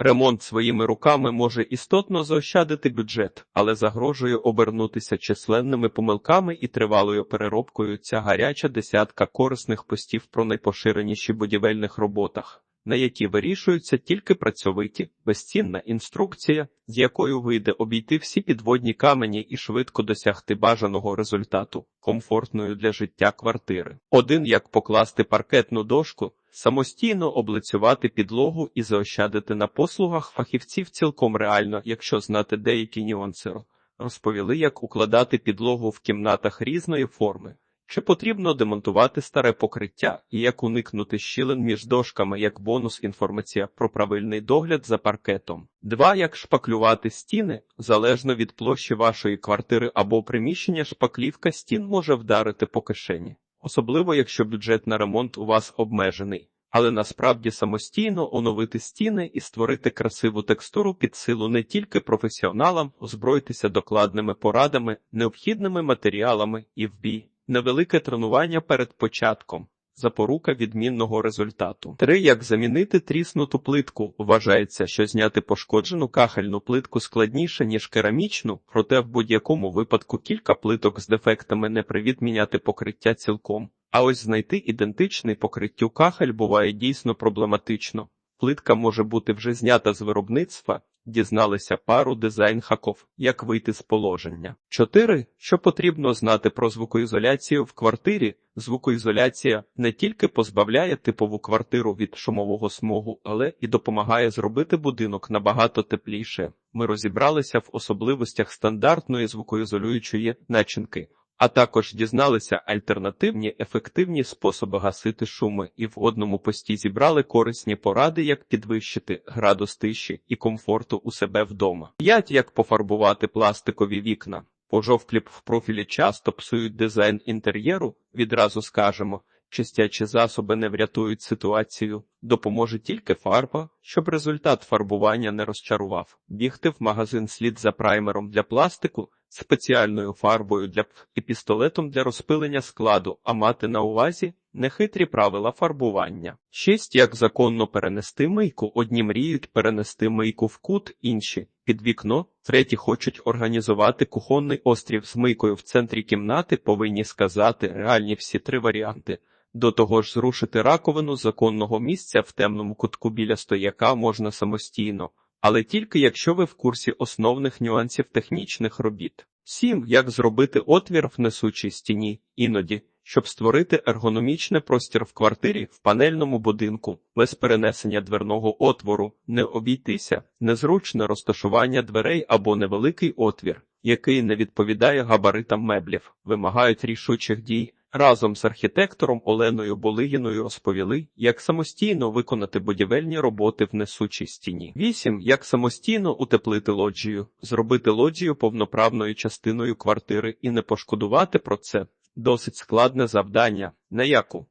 Ремонт своїми руками може істотно заощадити бюджет, але загрожує обернутися численними помилками і тривалою переробкою. Ця гаряча десятка корисних постів про найпоширеніші будівельних роботах, на які вирішуються тільки працьовиті, безцінна інструкція, з якою вийде обійти всі підводні камені і швидко досягти бажаного результату, комфортною для життя квартири. Один як покласти паркетну дошку, самостійно облицювати підлогу і заощадити на послугах фахівців цілком реально, якщо знати деякі нюанси. Розповіли, як укладати підлогу в кімнатах різної форми. Чи потрібно демонтувати старе покриття і як уникнути щілин між дошками як бонус інформація про правильний догляд за паркетом? Два. Як шпаклювати стіни залежно від площі вашої квартири або приміщення, шпаклівка стін може вдарити по кишені, особливо якщо бюджет на ремонт у вас обмежений. Але насправді самостійно оновити стіни і створити красиву текстуру під силу не тільки професіоналам, озброїтися докладними порадами, необхідними матеріалами і вбій. Невелике тренування перед початком. Запорука відмінного результату. 3. Як замінити тріснуту плитку. Вважається, що зняти пошкоджену кахельну плитку складніше, ніж керамічну, проте в будь-якому випадку кілька плиток з дефектами не привід міняти покриття цілком. А ось знайти ідентичний покриттю кахель буває дійсно проблематично. Плитка може бути вже знята з виробництва, дізналися пару дизайн-хаков, як вийти з положення. 4. Що потрібно знати про звукоізоляцію в квартирі? Звукоізоляція не тільки позбавляє типову квартиру від шумового смогу, але і допомагає зробити будинок набагато тепліше. Ми розібралися в особливостях стандартної звукоізолюючої начинки. А також дізналися альтернативні ефективні способи гасити шуми, і в одному пості зібрали корисні поради, як підвищити градус тиші і комфорту у себе вдома. 5. як пофарбувати пластикові вікна. Пожовклі в профілі часто псують дизайн інтер'єру. Відразу скажемо, чистячі засоби не врятують ситуацію. Допоможе тільки фарба, щоб результат фарбування не розчарував. Бігти в магазин слід за праймером для пластику спеціальною фарбою для і пістолетом для розпилення складу, а мати на увазі нехитрі правила фарбування. 6. Як законно перенести мийку. Одні мріють перенести мийку в кут, інші під вікно, треті хочуть організувати кухонний острів з мийкою в центрі кімнати, повинні сказати реальні всі три варіанти. До того ж, зрушити раковину законного місця в темному кутку біля стояка можна самостійно але тільки якщо ви в курсі основних нюансів технічних робіт. 7. Як зробити отвір в несучій стіні, іноді, щоб створити ергономічний простір в квартирі в панельному будинку, без перенесення дверного отвору, не обійтися, незручне розташування дверей або невеликий отвір, який не відповідає габаритам меблів, вимагають рішучих дій. Разом з архітектором Оленою Болигіною розповіли, як самостійно виконати будівельні роботи в несучій стіні. 8. Як самостійно утеплити лоджію, зробити лоджію повноправною частиною квартири і не пошкодувати про це. Досить складне завдання, на яку.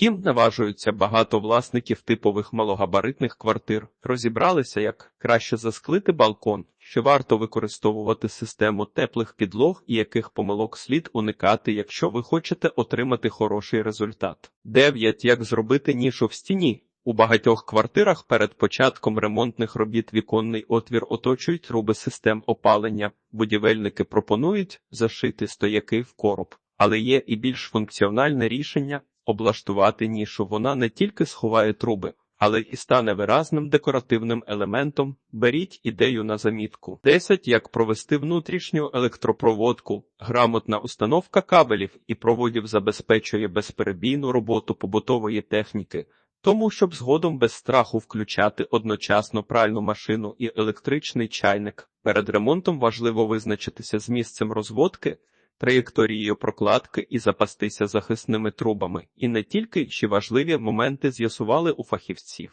Втім, наважуються багато власників типових малогабаритних квартир, розібралися, як краще засклити балкон, що варто використовувати систему теплих підлог і яких помилок слід уникати, якщо ви хочете отримати хороший результат. 9. Як зробити нішу в стіні. У багатьох квартирах перед початком ремонтних робіт віконний отвір оточують труби систем опалення. Будівельники пропонують зашити стояки в короб, але є і більш функціональне рішення облаштувати нішу. Вона не тільки сховає труби, але і стане виразним декоративним елементом. Беріть ідею на замітку. 10. Як провести внутрішню електропроводку. Грамотна установка кабелів і проводів забезпечує безперебійну роботу побутової техніки. Тому, щоб згодом без страху включати одночасно пральну машину і електричний чайник. Перед ремонтом важливо визначитися з місцем розводки, траєкторією прокладки і запастися захисними трубами. І не тільки чи важливі моменти з'ясували у фахівців.